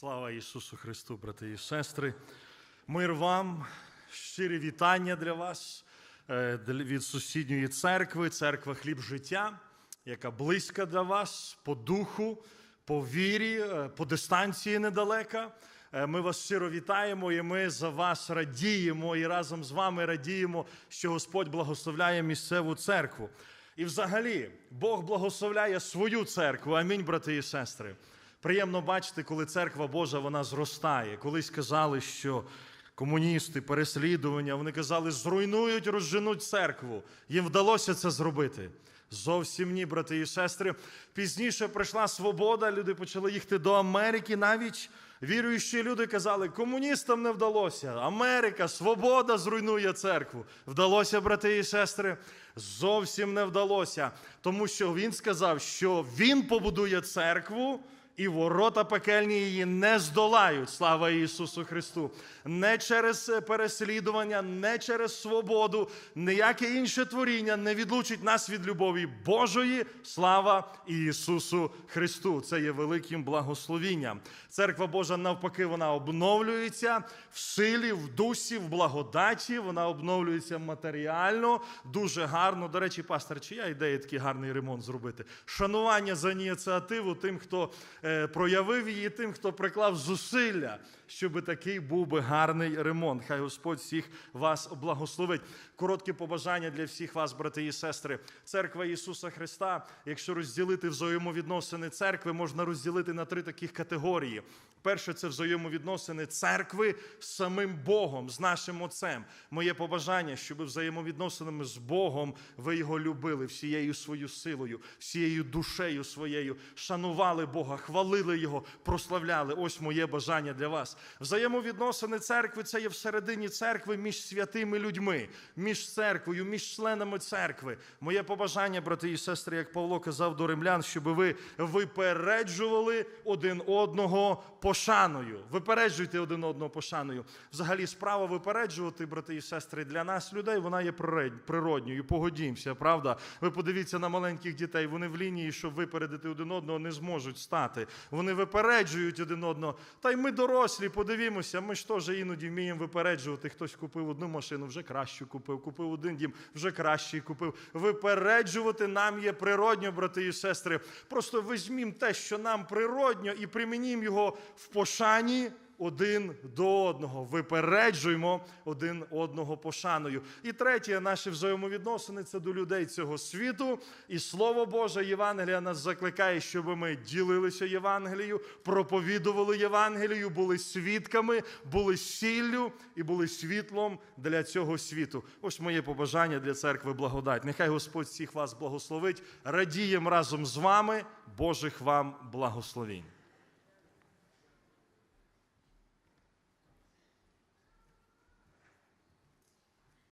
Слава Ісусу Христу, брати і сестри. Мир вам, щирі вітання для вас е, від сусідньої церкви, церква хліб життя, яка близька для вас по духу, по вірі, е, по дистанції недалека. Е, Ми вас щиро вітаємо, і ми за вас радіємо, і разом з вами радіємо, що Господь благословляє місцеву церкву. І взагалі, Бог благословляє свою церкву. Амінь, брати і сестри. Приємно бачити, коли церква Божа вона зростає. Колись казали, що комуністи, переслідування, вони казали, зруйнують, розженуть церкву. Їм вдалося це зробити. Зовсім ні, брати і сестри. Пізніше прийшла свобода, люди почали їхати до Америки. Навіть віруючі люди казали, комуністам не вдалося. Америка, свобода зруйнує церкву. Вдалося, брати і сестри? Зовсім не вдалося. Тому що він сказав, що він побудує церкву. І ворота пекельні її не здолають. Слава Ісусу Христу. Не через е, переслідування, не через свободу, ніяке інше творіння не відлучить нас від любові Божої. Слава Ісусу Христу. Це є великим благословінням. Церква Божа, навпаки, вона обновлюється в силі, в дусі, в благодаті. Вона обновлюється матеріально, дуже гарно. До речі, пастор, чия ідея такий гарний ремонт зробити? Шанування за ініціативу тим, хто проявив її, тим, хто приклав зусилля, щоб такий був би гарний ремонт. Хай Господь всіх вас благословить. Коротке побажання для всіх вас, брати і сестри. Церква Ісуса Христа, якщо розділити взаємовідносини церкви, можна розділити на три таких категорії. Перше це взаємовідносини церкви з самим Богом, з нашим Отцем. Моє побажання, щоб взаємовідносинами з Богом ви його любили всією своєю силою, всією душею своєю, шанували Бога, хвалили Його, прославляли. Ось моє бажання для вас. Взаємовідносини церкви це є всередині церкви між святими людьми, між церквою, між членами церкви. Моє побажання, брати і сестри, як Павло казав до римлян, щоб ви випереджували один одного пошаною. Випереджуйте один одного пошаною. Взагалі, справа випереджувати, брати і сестри, для нас, людей, вона є природньою. Погодімося, правда? Ви подивіться на маленьких дітей. Вони в лінії, щоб випередити один одного, не зможуть стати. Вони випереджують один одного. Та й ми дорослі, подивімося. Ми ж теж іноді вміємо випереджувати. Хтось купив одну машину, вже кращу купив. Купив один дім, вже кращий купив. Випереджувати нам є природньо, брати і сестри. Просто візьмімо те, що нам природньо, і примінім його в пошані один до одного. Випереджуємо один одного пошаною. І третє, наші взаємовідносини це до людей цього світу. І Слово Боже, Євангелія нас закликає, щоб ми ділилися Євангелією, проповідували Євангелію, були свідками, були сіллю і були світлом для цього світу. Ось моє побажання для церкви благодать. Нехай Господь всіх вас благословить. Радіємо разом з вами. Божих вам благословінь.